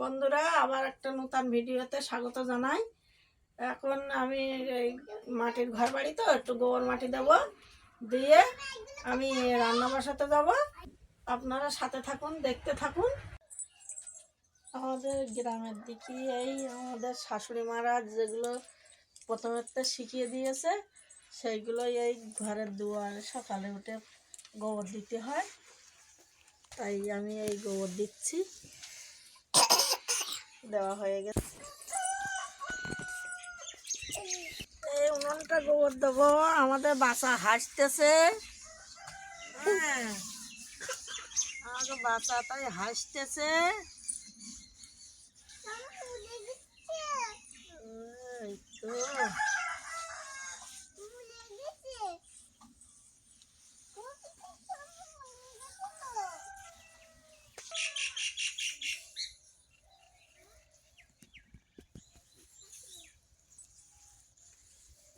বন্ধুরা, আবার একটা নতুন ভিডিওতে স্বাগত জানাই। এখন আমি এই মাটির ঘর বাড়ি তো, একটু গোবর মাটি দেব। দিয়ে আমি রান্না বসাতে যাব। আপনারা সাথে থাকুন, দেখতে থাকুন। আমাদের গ্রামের দিকে এই আমাদের শাশুড়ি মারা যেগুলো প্রথমে শিখিয়ে দিয়েছে সেইগুলো এই ঘরের দুয়ারে। সকালে উঠে গোবর দিতে হয়, তাই আমি এই গোবর দিচ্ছি। দেওয়া হয়ে গেছে। এই উনুনটা গোবর দেবো। আমাদের বাচ্চা হাসতেছে। হ্যাঁ। আমাদের বাচ্চা তাই হাসতেছে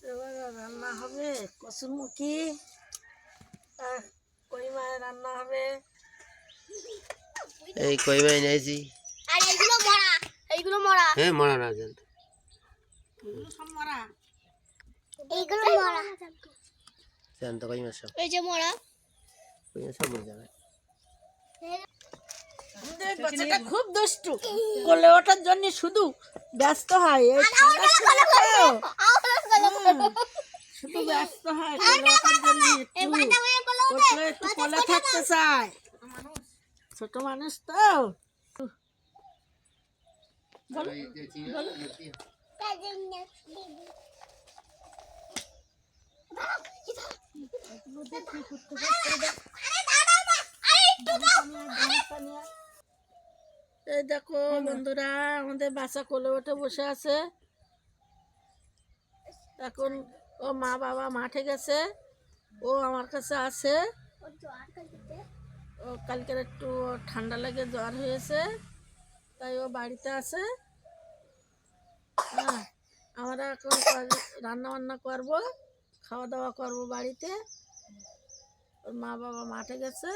তো এবার রান্না হবে কই মায়ের রান্না হবে? এই কই মাই নিয়েছি আর এইগুলো মরা এইগুলো মরা। হ্যাঁ মরা না জান এগুলো সব মরা। এইগুলো মরা। জান তো কই মাছ সব? এই যে মরা। কই মাছ সব মরে যাবে। বাচ্চাটা খুব দুষ্টু কোলে ওঠার জন্য শুধু ব্যস্ত হয়। শুধু ব্যস্ত হয় কোলে ওঠার জন্য একটু কোলে থাকতে চায়। ছোট মানুষ তো। এই দেখো বন্ধুরা আমাদের বাচ্চা কোলে উঠে বসে আছে। এখন ও মা বাবা মাঠে গেছে। ও আমার কাছে আছে। ও কালকের একটু ঠান্ডা লেগে জ্বর হয়েছে, তাই ও বাড়িতে আছে। হ্যাঁ আমরা এখন রান্না বান্না করব খাওয়া দাওয়া করব বাড়িতে। ওর মা বাবা মাঠে গেছে।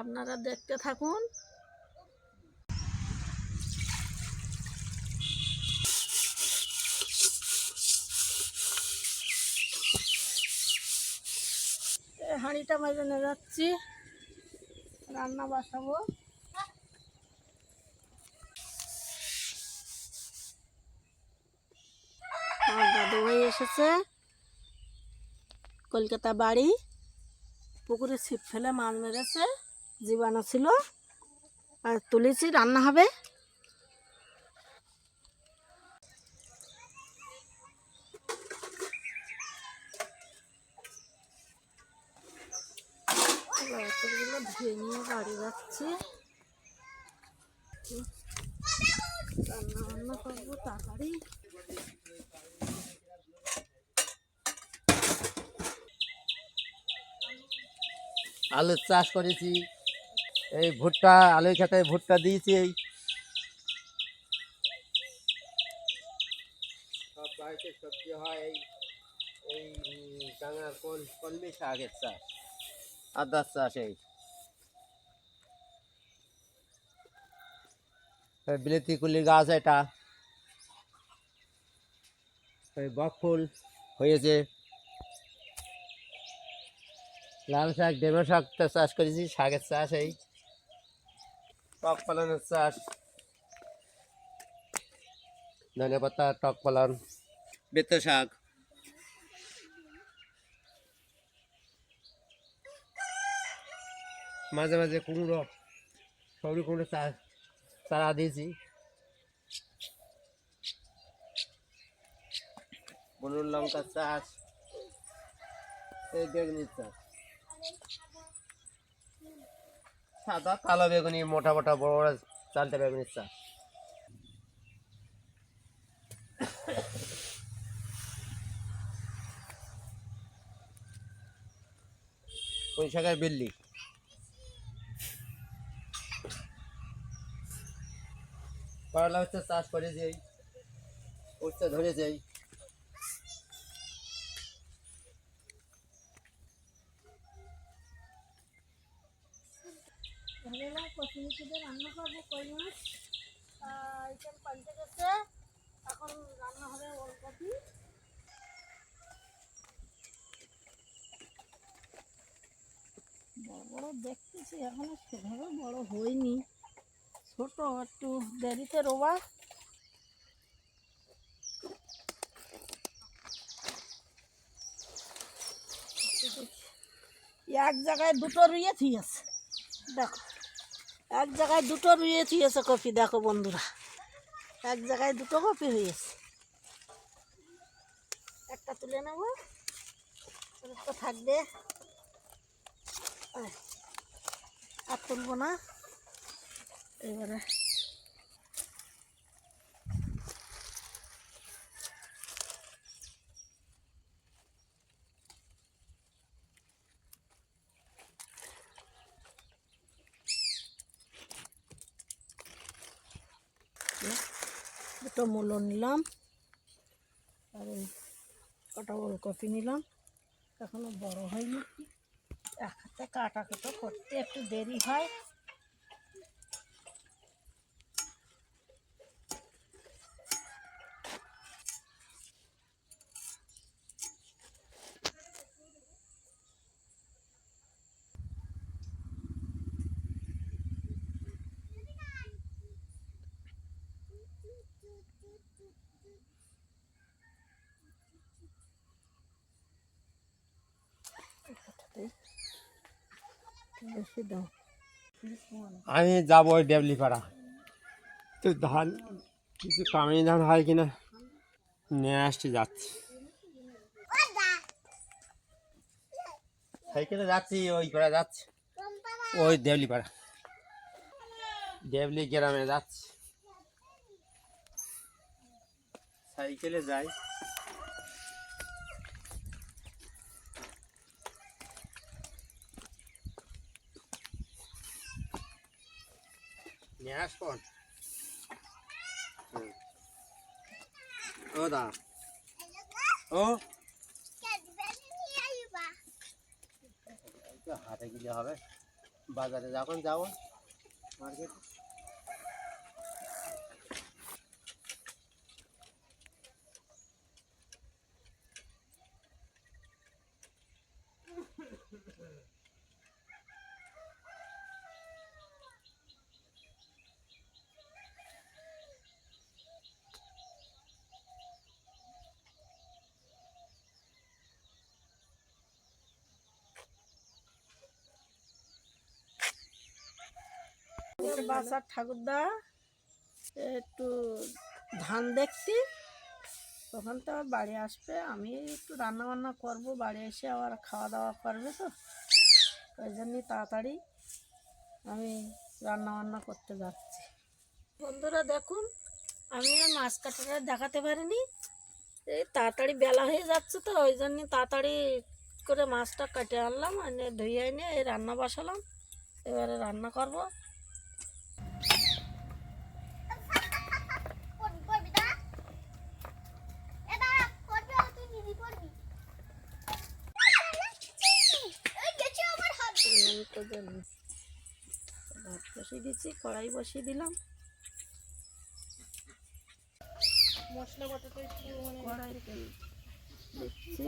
আপনারা দেখতে থাকুন। হাঁড়িটা মাঝে নিয়ে যাচ্ছি। রান্না বসাবো। আমার দাদু ভাই এসেছে। কলকাতা বাড়ি। পুকুরে ছিপ ফেলে মাছ মেরেছে। জীবাণু ছিল। আর তুলেছি, রান্না হবে। বাচ্চাগুলো ধুয়ে নিয়ে বাড়ি যাচ্ছি রান্না বান্না করব তাড়াতাড়ি। আলুর চাষ করেছি। এই ভুট্টা আলুর খেতে ভুট্টা দিয়েছি এই। সব বাড়িতে সবজি হয় এই এই উম, ডাঙা কল কলমি শাকের চাষ। আদার চাষ এই বিলেতি কুলির গাছ এটা। এই বকফুল হয়েছে। লাল শাক, ডেমো শাক চাষ করেছি, শাকের চাষ এই। টক পালনের চাষ। ধনে পাতা, টক পালন। বেতো শাক। মাঝে মাঝে কুমড়ো, সবজি কুমড়ো চারা দিয়েছি। বনুর লঙ্কার চাষ, এই বেগুনির চাষ। সাদা কালো বেগুনি, মোটা মোটা বড় বড় চালটা বেগুনির চাষ। ওই শাখায় বিল্লি করলা হচ্ছে চাষ করে যেই উঠতে ধরে যাই রান্না কই মাছ? গেছে। এখন রান্না হবে বড় বড় দেখতেছি, এখন সেভাবে বড় হয়নি। ছোট একটু দেরিতে রোবা। এক জায়গায় দুটো রুইয়ে থিয়েছে দেখো, এক জায়গায় দুটো রুইয়ে থিয়েছে কপি, দেখো বন্ধুরা। এক জায়গায় দুটো কপি হয়েছে একটা তুলে নেব। তো থাকবে। আর তুলবো না। এবারে। দুটো মূলো নিলাম, আর এই কটা ওলকপি নিলাম। এখনও বড় হয়নি। এক হাতে কাটা কেটো করতে একটু দেরি হয়। আমি যাব ওই ডেবলিপাড়া তো ধান, কিছু কামিনী ধান হয় কিনা নিয়ে আসতে যাচ্ছি। সাইকেলে যাচ্ছি, ওই করে যাচ্ছি। ওই দেবলিপাড়া। দেবলি গ্রামে যাচ্ছি। সাইকেলে যাই। হুম। ও দা ও হাটে গেলে হবে। বাজারে যখন যাব মার্কেট বাসার ঠাকুরদা একটু ধান দেখছি তখন তো আবার বাড়ি আসবে আমি একটু রান্না বান্না করব বাড়ি এসে আবার খাওয়া দাওয়া করবে তো। ওই জন্যই তাড়াতাড়ি আমি রান্না বান্না করতে যাচ্ছি। বন্ধুরা দেখুন আমি আর মাছ কাটাটা দেখাতে পারিনি। এই তাড়াতাড়ি বেলা হয়ে যাচ্ছে তো ওই জন্য তাড়াতাড়ি করে মাছটা কেটে আনলাম এনে ধুয়ে এনে এই রান্না বসালাম। এবারে রান্না করব। আমি তো জানি ভাত বসিয়ে দিচ্ছি কড়াই বসিয়ে দিলাম। মানে দিচ্ছি।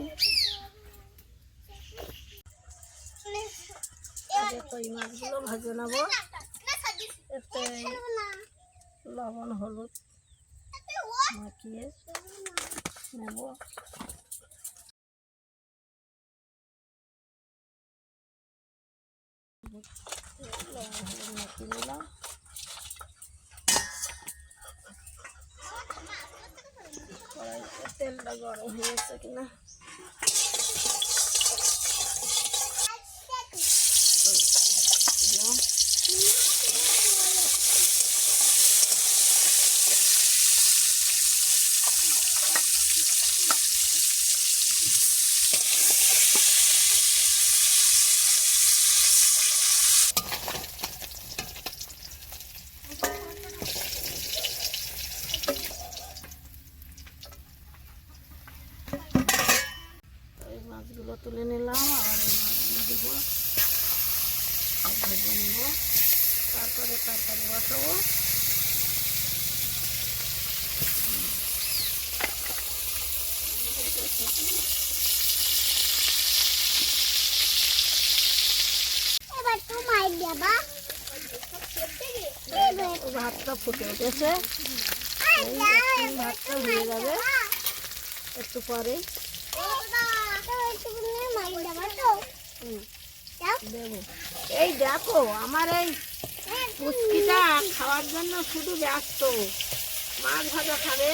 মাছগুলো লবণ, হলুদ মাখিয়ে নেব। মাখিয়ে নিলাম তেলটা গরম হয়ে গেছে কিনা? তুলে নিলাম আর দেব। নেব। তারপরে তরকারি বসাবো। ভাতটা ফুটে উঠেছে। ভাতটা হয়ে যাবে। একটু পরে। এই দেখো আমার এই পুচকিটা খাওয়ার জন্য শুধু ব্যস্ত। মাছ ভাজা খাবে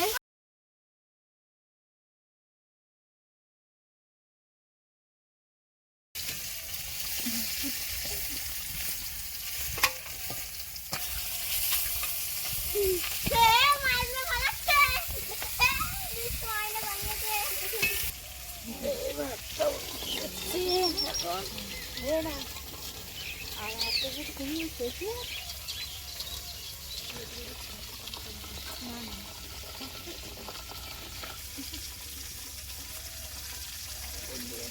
এই ভাতটা উঠছে এখন হয়ে না আর এত যে শেষে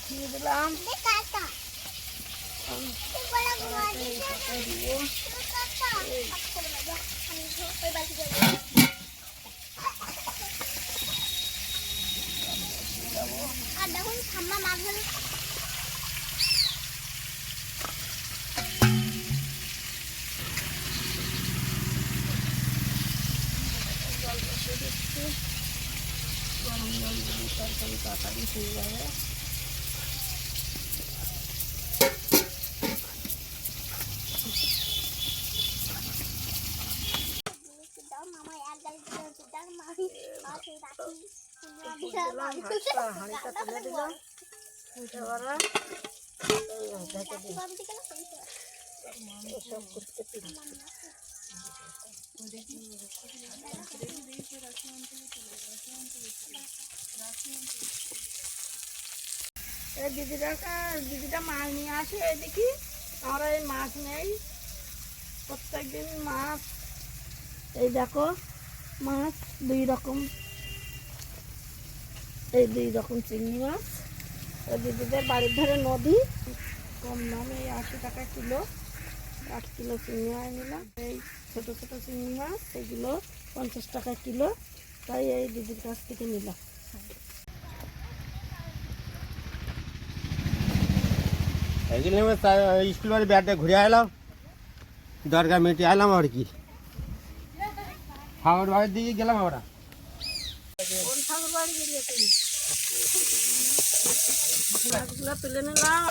দিয়ে দিলাম। আর দেখুন ঠাম্মা মাছ ভালো গরম জল দিলে তরকারি তাড়াতাড়ি হয়ে যাবে দাও মামা এক গাড়ি দিতে দাও মামি আর সেই রাখি দিলাম ভাতটা হাঁড়িটা তুলে দিলাম এবারে এই ঢেকে দিই এসব করতে এই দিদিটা দিদিটা মাছ নিয়ে আসে দেখি। আমরা এই মাছ নেই। প্রত্যেকদিন মাছ। এই দেখো, মাছ, দুই রকম। এই দুই রকম চিংড়ি মাছ। দিদিদের বাড়ির ধারে নদী। কম দামে আশি টাকা কিলো। আট কিলো চিংড়ি মাছ নিলাম। এই ছোট ছোট চিংড়ি মাছ এগুলো পঞ্চাশ টাকা কিলো। তাই এই দিদির কাছ থেকে নিলাম। এইগুলো আমি তা- স্কুল বাড়ি ব্যাটে ঘুরে এলাম দরকার মিটিয়ে এলাম আর কি। খাওয়ার বাড়ির দিকে গেলাম আমরা। কোন ঠাকুর বাড়ি গেলে তুমি? মাছগুলো তুলে নিলাম।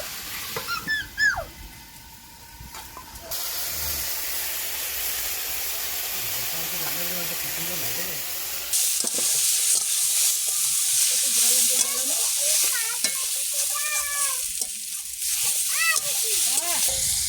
Thank you.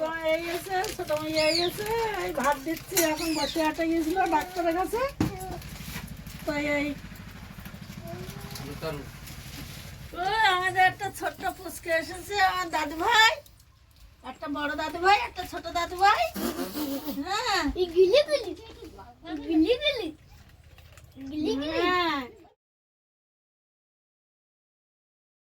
বোন এই এসে ছোট মেয়ে এই ভাত দিচ্ছি এখন বসে আটে গিয়েছিল ডাক্তারের কাছে। তো এই আমাদের একটা ছোট্ট পুচকে এসেছে আমার দাদু ভাই একটা বড় দাদু একটা ছোট দাদু ভাই হ্যাঁ গিলি গিলি। গিলি গিলি। হ্যাঁ।